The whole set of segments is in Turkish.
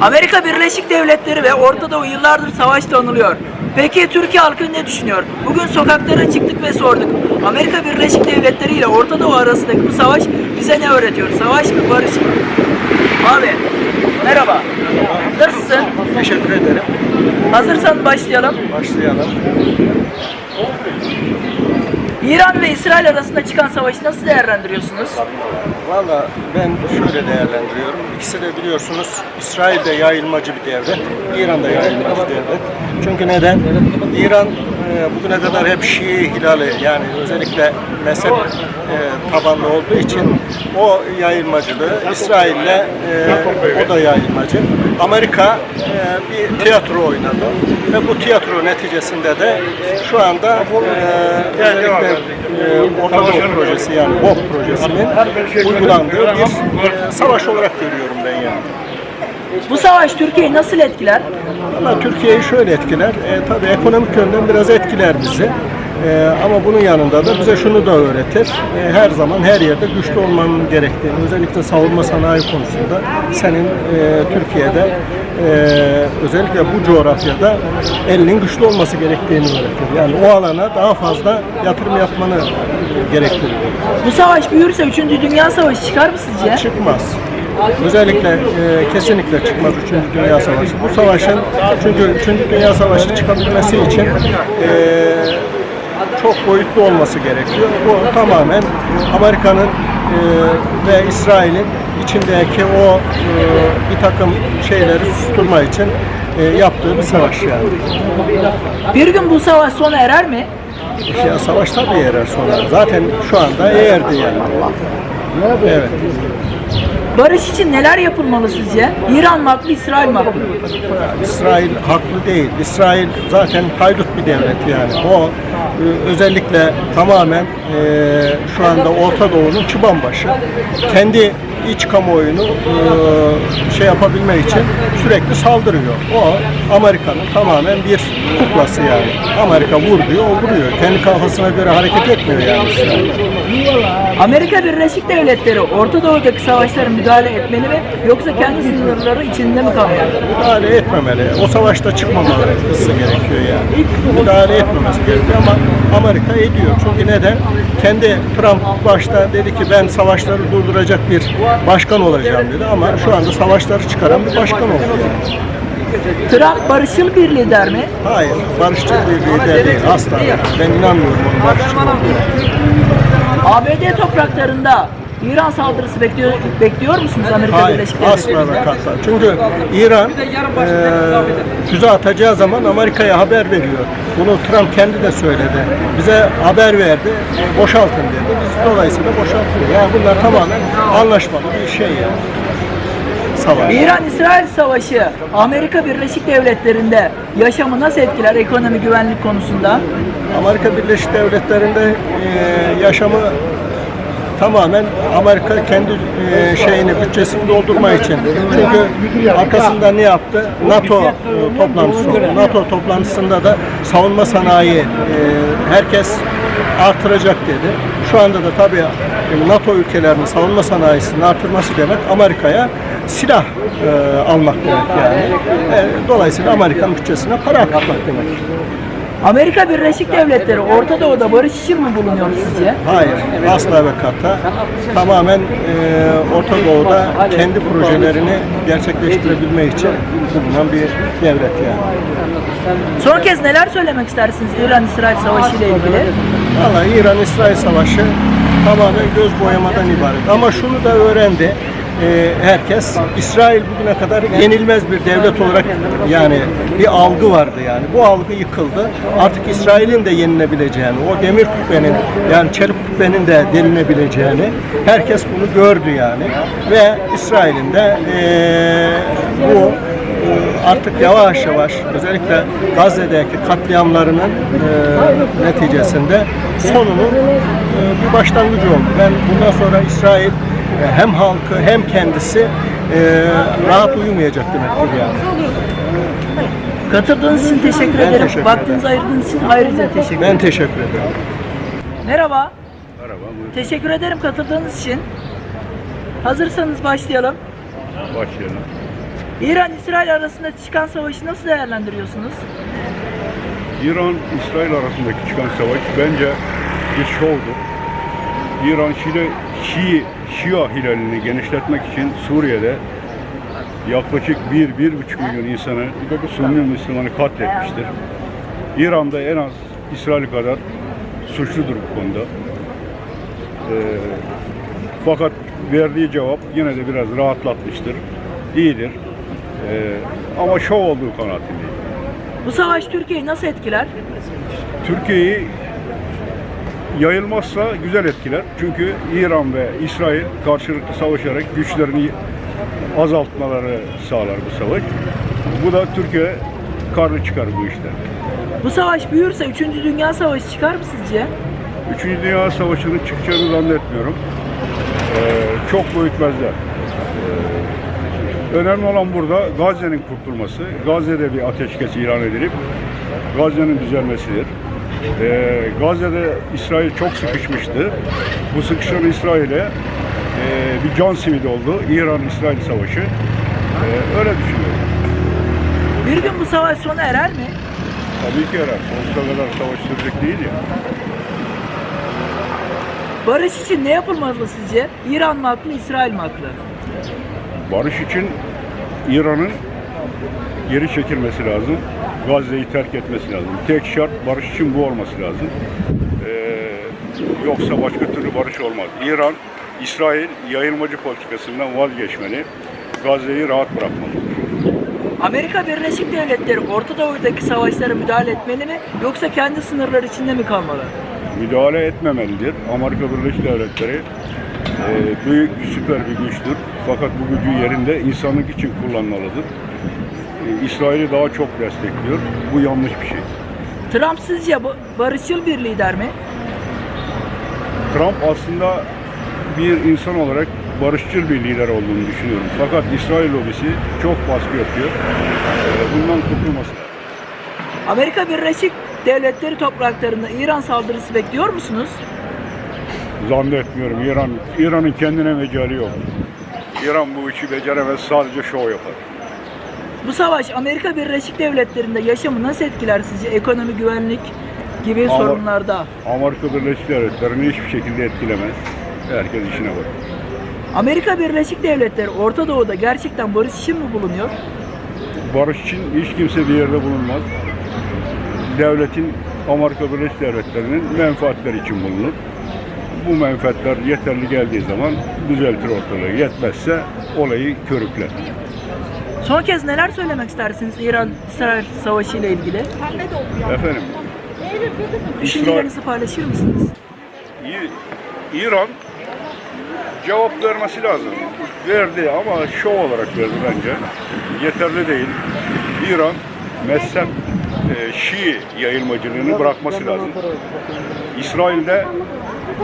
Amerika Birleşik Devletleri ve Orta Doğu yıllardır savaşta anılıyor. Peki Türkiye halkı ne düşünüyor? Bugün sokaklara çıktık ve sorduk. Amerika Birleşik Devletleri ile Orta Doğu arasındaki bu savaş bize ne öğretiyor? Savaş mı, barış mı? Abi, merhaba. Nasılsın? Teşekkür ederim. Hazırsan başlayalım. Başlayalım. İran ve İsrail arasında çıkan savaşı nasıl değerlendiriyorsunuz? Valla ben şöyle değerlendiriyorum. İkisi de biliyorsunuz İsrail de yayılmacı bir devlet, İran da yayılmacı devlet. Çünkü neden? İran bugüne kadar hep Şii hilali yani özellikle mezhep e, tabanlı olduğu için o yayılmacılığı İsrail'le e, o da yayılmacı. Amerika e, bir tiyatro oynadı ve bu tiyatro neticesinde de şu anda e, özellikle e, Orta Doğu projesi yani BOP projesinin uygulandığı bir e, savaş olarak görüyorum ben yani. Bu savaş Türkiye'yi nasıl etkiler? Ama Türkiye'yi şöyle etkiler, e, tabii ekonomik yönden biraz etkiler bizi. E, ama bunun yanında da bize şunu da öğretir. E, her zaman her yerde güçlü olmanın gerektiğini, özellikle savunma sanayi konusunda senin e, Türkiye'de e, özellikle bu coğrafyada elinin güçlü olması gerektiğini öğretir. Yani o alana daha fazla yatırım yapmanı gerektirir. Bu savaş büyürse 3. Dünya Savaşı çıkar mı sizce? Çıkmaz. Özellikle e, kesinlikle çıkmaz 3. Dünya Savaşı. Bu savaşın çünkü 3. Dünya Savaşı çıkabilmesi için e, çok boyutlu olması gerekiyor. Bu tamamen Amerika'nın e, ve İsrail'in içindeki o e, bir takım şeyleri susturma için e, yaptığı bir savaş yani. Bir gün bu savaş sona erer mi? Ya savaş tabii erer sonra. Zaten şu anda eğerdi yani. Evet. Barış için neler yapılmalı sizce? İran mı haklı, İsrail mi haklı? İsrail haklı değil. İsrail zaten haydut bir devlet yani. O e, özellikle tamamen e, şu anda Orta Doğu'nun çıbanbaşı. Kendi iç kamuoyunu e, şey yapabilmek için sürekli saldırıyor. O Amerika'nın tamamen bir kuklası yani. Amerika vur diyor, o vuruyor. Kendi kafasına göre hareket etmiyor yani. Amerika Birleşik Devletleri Orta Doğu'daki savaşlara müdahale etmeli mi yoksa kendi sınırları içinde mi kalmalı? müdahale etmemeli. O savaşta çıkmamalı gerekiyor yani. Müdahale etmemesi gerekiyor ama Amerika ediyor. Çünkü neden? Kendi Trump başta dedi ki ben savaşları durduracak bir başkan olacağım dedi ama şu anda savaşları çıkaran bir başkan oldu yani. Trump barışçıl bir lider mi? Hayır, barışçıl bir lider değil asla. Ben inanmıyorum onun barışçıl olduğuna. ABD topraklarında İran saldırısı bekliyor, bekliyor musunuz Amerika Hayır, Birleşik Devletleri? asla ve katla. Çünkü İran e, füze atacağı zaman Amerika'ya haber veriyor. Bunu Trump kendi de söyledi. Bize haber verdi, boşaltın dedi. Biz dolayısıyla boşaltıyoruz. Yani bunlar tamamen anlaşmalı bir şey yani. Savaş. İran-İsrail savaşı Amerika Birleşik Devletleri'nde yaşamı nasıl etkiler ekonomi güvenlik konusunda? Amerika Birleşik Devletleri'nde e, yaşamı tamamen Amerika kendi e, şeyini bütçesini doldurma için. Çünkü arkasında ne yaptı? NATO e, toplantısı oldu. NATO toplantısında da savunma sanayi e, herkes artıracak dedi. Şu anda da tabii NATO ülkelerinin savunma sanayisini artırması demek Amerika'ya silah e, almak demek yani. E, dolayısıyla Amerikan bütçesine para akıtmak demek. Amerika Birleşik Devletleri Orta Doğu'da barış için mi bulunuyor sizce? Hayır, asla ve kata. Tamamen e, Orta Doğu'da kendi projelerini gerçekleştirebilmek için bulunan bir devlet yani. Son kez neler söylemek istersiniz İran-İsrail savaşı ile ilgili? Valla İran-İsrail savaşı tamamen göz boyamadan ibaret. Ama şunu da öğrendi e, herkes. İsrail bugüne kadar yenilmez bir devlet olarak yani bir algı vardı yani. Bu algı yıkıldı. Artık İsrail'in de yenilebileceğini, o demir kubbenin yani çelik kubbenin de delinebileceğini herkes bunu gördü yani. Ve İsrail'in de e, bu artık yavaş yavaş özellikle Gazze'deki katliamlarının e, neticesinde sonunun e, bir başlangıcı oldu. Ben bundan sonra İsrail e, hem halkı hem kendisi e, rahat uyumayacak demektir yani. Katıldığınız için teşekkür Ben ederim. teşekkür Vaktinizi ayırdığınız için ayrıca teşekkür ederim. Ben teşekkür ederim. Merhaba. Merhaba, buyurun. Teşekkür ederim katıldığınız için. Hazırsanız başlayalım. Başlayalım. İran-İsrail arasında çıkan savaşı nasıl değerlendiriyorsunuz? İran-İsrail arasındaki çıkan savaş bence bir şovdur. İran Şile, Şii, Şia hilalini genişletmek için Suriye'de yaklaşık 1-1,5 milyon insanı Sunni Müslümanı katletmiştir. İran'da en az İsrail kadar suçludur bu konuda. Ee, fakat verdiği cevap yine de biraz rahatlatmıştır. İyidir. Ee, ama şov olduğu kanaatindeyim. Bu savaş Türkiye'yi nasıl etkiler? Türkiye'yi yayılmazsa güzel etkiler. Çünkü İran ve İsrail karşılıklı savaşarak güçlerini azaltmaları sağlar bu savaş. Bu da Türkiye karlı çıkar bu işten. Bu savaş büyürse 3. Dünya Savaşı çıkar mı sizce? Üçüncü Dünya Savaşı'nın çıkacağını zannetmiyorum. Ee, çok büyütmezler. Ee, önemli olan burada Gazze'nin kurtulması. Gazze'de bir ateşkes ilan edilip Gazze'nin düzelmesidir. Ee, Gazze'de İsrail çok sıkışmıştı. Bu sıkışan İsrail'e e, bir can simidi oldu. İran-İsrail savaşı. Ee, öyle düşünüyorum. Bir gün bu savaş sona erer mi? Tabii ki yarar. Sonsuza kadar savaş sürecek değil ya. Barış için ne yapılmalı sizce? İran mı haklı, İsrail mi haklı? Barış için İran'ın geri çekilmesi lazım. Gazze'yi terk etmesi lazım. Tek şart barış için bu olması lazım. Ee, yoksa başka türlü barış olmaz. İran, İsrail yayılmacı politikasından vazgeçmeli. Gazze'yi rahat bırakmalı. Amerika Birleşik Devletleri Orta Doğu'daki savaşlara müdahale etmeli mi yoksa kendi sınırları içinde mi kalmalı? Müdahale etmemelidir. Amerika Birleşik Devletleri e, büyük, süper bir güçtür. Fakat bu gücü yerinde insanlık için kullanmalıdır. E, İsrail'i daha çok destekliyor. Bu yanlış bir şey. Trump sizce ba- barışçıl bir lider mi? Trump aslında bir insan olarak barışçıl bir lider olduğunu düşünüyorum. Fakat İsrail lobisi çok baskı yapıyor. Ee, Bundan kurtulması lazım. Amerika Birleşik Devletleri topraklarında İran saldırısı bekliyor musunuz? Zannetmiyorum. İran, İran'ın kendine mecali yok. İran bu işi beceremez, sadece şov yapar. Bu savaş Amerika Birleşik Devletleri'nde yaşamı nasıl etkiler sizce? Ekonomi, güvenlik gibi Ama- sorunlarda. Amerika Birleşik Devletleri'ni hiçbir şekilde etkilemez. Herkes işine bakar. Amerika Birleşik Devletleri Orta Doğu'da gerçekten barış için mi bulunuyor? Barış için hiç kimse bir yerde bulunmaz. Devletin Amerika Birleşik Devletleri'nin menfaatleri için bulunur. Bu menfaatler yeterli geldiği zaman düzeltir ortalığı. Yetmezse olayı körükler. Son kez neler söylemek istersiniz İran-İsrail savaşı ile ilgili? Efendim, Düşüncelerinizi paylaşır mısınız? İran cevap vermesi lazım. Verdi ama şov olarak verdi bence. Yeterli değil. İran mezhep e, Şii yayılmacılığını bırakması lazım. İsrail'de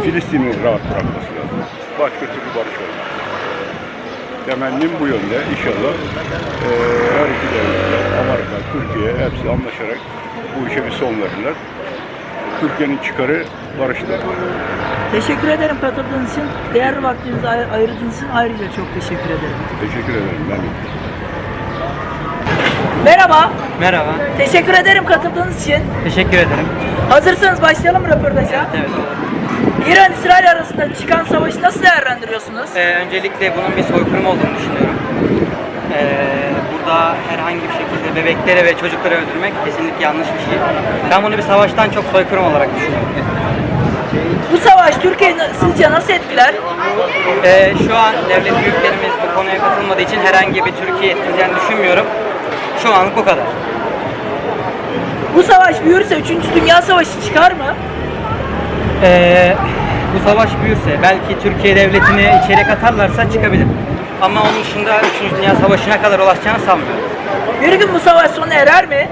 Filistin'i rahat bırakması lazım. Başka türlü barış olmaz. Temennim bu yönde. İnşallah e, her iki devletler, Amerika, Türkiye hepsi anlaşarak bu işe bir son verirler. Türkiye'nin çıkarı barıştır. Teşekkür ederim katıldığınız için. Değerli vaktinizi ay- ayırdığınız için ayrıca çok teşekkür ederim. Teşekkür ederim ben. de. Merhaba. Merhaba, Teşekkür ederim katıldığınız için. teşekkür ederim. Hazırsanız başlayalım röportaja. Evet. İran-İsrail arasında çıkan savaşı nasıl değerlendiriyorsunuz? Ee, öncelikle bunun bir soykırım olduğunu düşünüyorum. Ee, burada herhangi bir şekilde bebekleri ve çocukları öldürmek kesinlikle yanlış bir şey. Ben bunu bir savaştan çok soykırım olarak düşünüyorum. Bu savaş Türkiye'yi sizce nasıl etkiler? Ee, şu an devlet büyüklerimiz bu konuya katılmadığı için herhangi bir Türkiye etkileyeceğini düşünmüyorum. Şu anlık bu kadar. Bu savaş büyürse 3. Dünya Savaşı çıkar mı? Ee, bu savaş büyürse belki Türkiye devletini içeri katarlarsa çıkabilir. Ama onun dışında 3. Dünya Savaşı'na kadar ulaşacağını sanmıyorum. Bir gün bu savaş sona erer mi?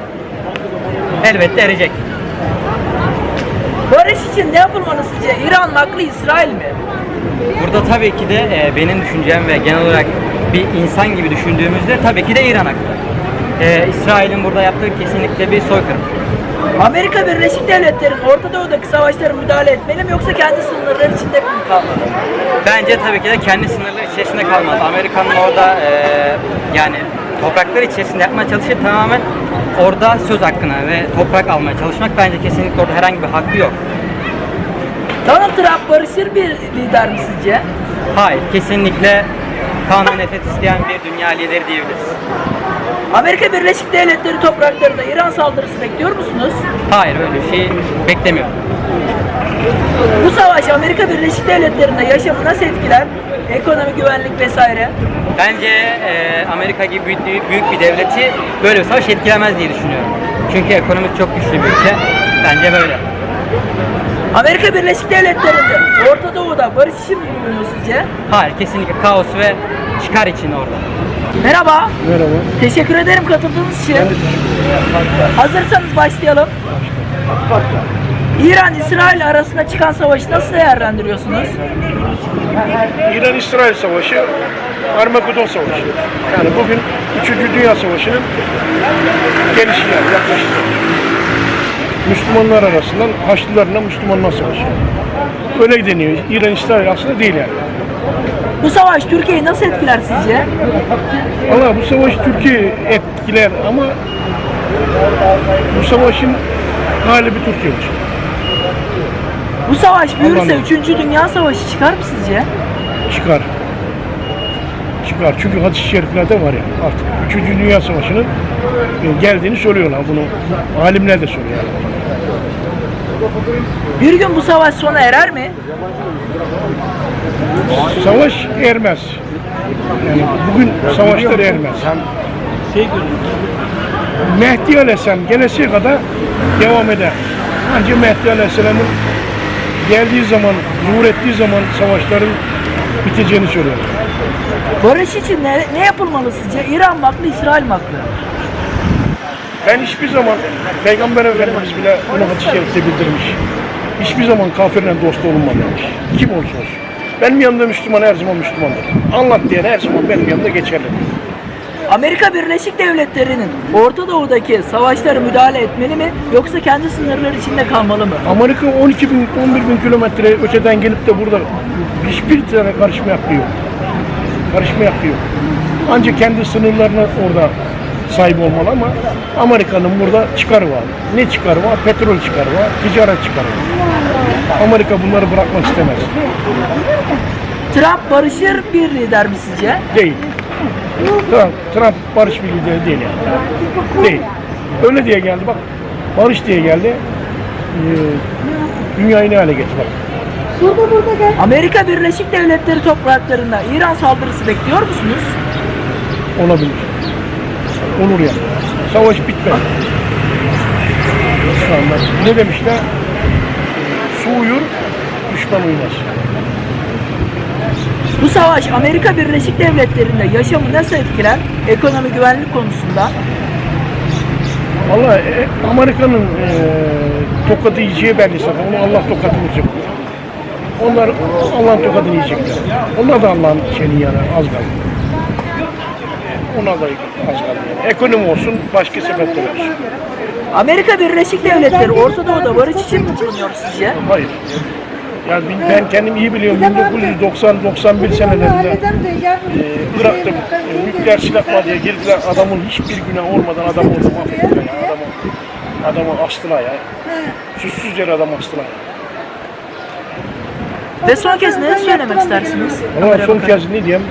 Elbette erecek. Barış için ne yapılmalı sizce? İran mı haklı, İsrail mi? Burada tabii ki de e, benim düşüncem ve genel olarak bir insan gibi düşündüğümüzde tabii ki de İran haklı. E, İsrail'in burada yaptığı kesinlikle bir soykırım. Amerika Birleşik Devletleri'nin Orta Doğu'daki savaşlara müdahale etmeli mi yoksa kendi sınırları içinde mi kalmalı? Bence tabii ki de kendi sınırları içerisinde kalmalı. Amerika'nın orada e, yani topraklar içerisinde yapmaya çalışıp tamamen orada söz hakkına ve toprak almaya çalışmak bence kesinlikle orada herhangi bir hakkı yok. Donald Trump barışır bir lider mi sizce? Hayır, kesinlikle kan ve nefret isteyen bir dünya lideri diyebiliriz. Amerika Birleşik Devletleri topraklarında İran saldırısı bekliyor musunuz? Hayır, öyle bir şey beklemiyorum. Bu savaş Amerika Birleşik Devletleri'nde yaşamı nasıl etkiler? Ekonomi, güvenlik vesaire. Bence e, Amerika gibi büyük, büyük bir devleti böyle bir savaş etkilemez diye düşünüyorum. Çünkü ekonomik çok güçlü bir ülke. Bence böyle. Amerika Birleşik Devletleri'nde Orta Doğu'da barış için mi bulunuyor sizce? Hayır, kesinlikle kaos ve çıkar için orada. Merhaba. Merhaba. Teşekkür ederim katıldığınız için. Hazırsanız başlayalım. İran-İsrail arasında çıkan savaşı nasıl değerlendiriyorsunuz? İran-İsrail Savaşı, Armagedon Savaşı. Yani bugün 3. Dünya Savaşı'nın gelişi yani yaklaşık. Müslümanlar arasından Haçlılarla Müslümanlar Savaşı. Öyle deniyor. İran-İsrail aslında değil yani. Bu savaş Türkiye'yi nasıl etkiler sizce? Ama bu savaş Türkiye etkiler ama bu savaşın galibi Türkiye olacak. Bu savaş büyürse Anladım. 3. Dünya Savaşı çıkar mı sizce? Çıkar. Çıkar. Çünkü hadis-i şeriflerde var ya artık 3. Dünya Savaşı'nın e, geldiğini söylüyorlar. Bunu alimler de söylüyor. Bir gün bu savaş sona erer mi? Savaş ermez. Yani bugün savaşlar ermez. Mehdi Aleyhisselam gelesiye kadar devam eder. Ancak Mehdi Aleyhisselam'ın geldiği zaman, zuhur ettiği zaman savaşların biteceğini söylüyor. Barış için ne, ne yapılmalı sizce? İran mı haklı, İsrail mi haklı? Ben hiçbir zaman Peygamber Efendimiz bile bunu hadis-i şerifte bildirmiş. Hiçbir zaman kafirle dost olunma demiş. Kim olursa olsun. Benim yanımda Müslüman her zaman Müslümandır. Anlat diyen her zaman benim yanımda geçerlidir. Amerika Birleşik Devletleri'nin Orta Doğu'daki savaşlara müdahale etmeli mi yoksa kendi sınırları içinde kalmalı mı? Amerika 12 bin, 11 bin kilometre öteden gelip de burada hiçbir tane karışma yaptığı yok. Karışma yaptığı yok. Ancak kendi sınırlarına orada sahip olmalı ama Amerika'nın burada çıkarı var. Ne çıkarı var? Petrol çıkarı var, ticaret çıkarı var. Amerika bunları bırakmak istemez. Trump barışır bir lider mi sizce? Değil. Trump, Trump barış bir lideri değil yani. Değil. Öyle diye geldi bak. Barış diye geldi. Ee, dünyayı ne hale getirdi bak. Amerika Birleşik Devletleri topraklarında İran saldırısı bekliyor musunuz? olabilir. Olur yani. Savaş bitmez. Şu anda ne demişler? Su uyur, düşman uyumaz. Bu savaş Amerika Birleşik Devletleri'nde yaşamı nasıl etkiler? Ekonomi güvenlik konusunda. Vallahi e, Amerika'nın e, tokadı yiyeceği belli zaten. Onu Allah tokadı vuracak. Onlar Allah'ın tokadını yiyecekler. Onlar da Allah'ın şeyini yanar. Az kaldı. Onlar da az kaldı. Yani. Ekonomi olsun, başka sebepler olsun. Amerika Birleşik Devletleri Orta Doğu'da barış için mi bulunuyor sizce? Hayır. Yani ben- kendim iyi biliyorum 1990-91 senelerinde e, Irak'ta e, nükleer silahla diye girdiler adamın hiçbir günah olmadan adam orada mahvettiler ya adamı adamı astılar ya. Suçsuz yere adam astılar. Ve son kez ne söylemek istersiniz? Ama son kez ne diyeyim?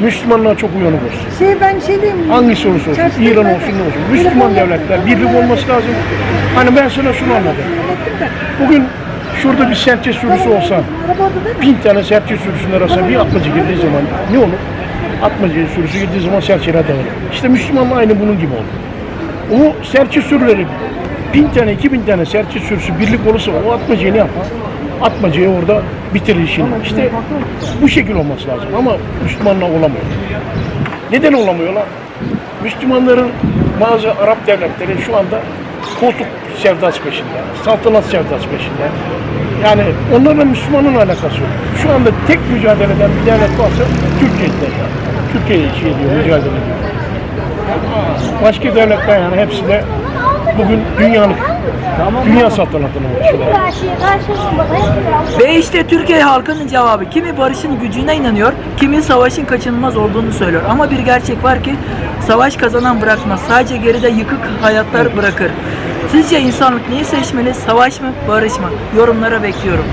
Müslümanlar çok uyanık olsun. Şey ben şey diyeyim. Hangisi olursa olsun, İran olsun ne olsun. Müslüman devletler birlik olması lazım. Hani ben sana şunu anladım. Bugün şurada bir serçe sürüsü olsa, bin tane serçe sürüsünün arasına bir atmaca girdiği zaman ne olur? Atmaca sürüsü girdiği zaman serçeler dağılır. İşte Müslümanlar aynı bunun gibi olur. O serçe sürüleri bin tane, iki bin tane serçe sürüsü birlik olursa o atmacayı ne yapar? Atmacayı orada bitirir işini. İşte bu şekil olması lazım ama Müslümanlar olamıyor. Neden olamıyorlar? Müslümanların bazı Arap devletleri şu anda koltuk sevdası peşinde, saltanat sevdası peşinde. Yani onlarla Müslümanın alakası yok. Şu anda tek mücadele eden bir devlet varsa Türkiye'de. Türkiye şey ediyor, mücadele ediyor. Başka devletler yani hepsi de bugün dünyanın Dünya saltanatına ulaşıyorlar. Ve işte Türkiye halkının cevabı. Kimi barışın gücüne inanıyor, kimi savaşın kaçınılmaz olduğunu söylüyor. Ama bir gerçek var ki savaş kazanan bırakmaz. Sadece geride yıkık hayatlar bırakır. Sizce insanlık neyi seçmeli? Savaş mı, barış mı? Yorumlara bekliyorum.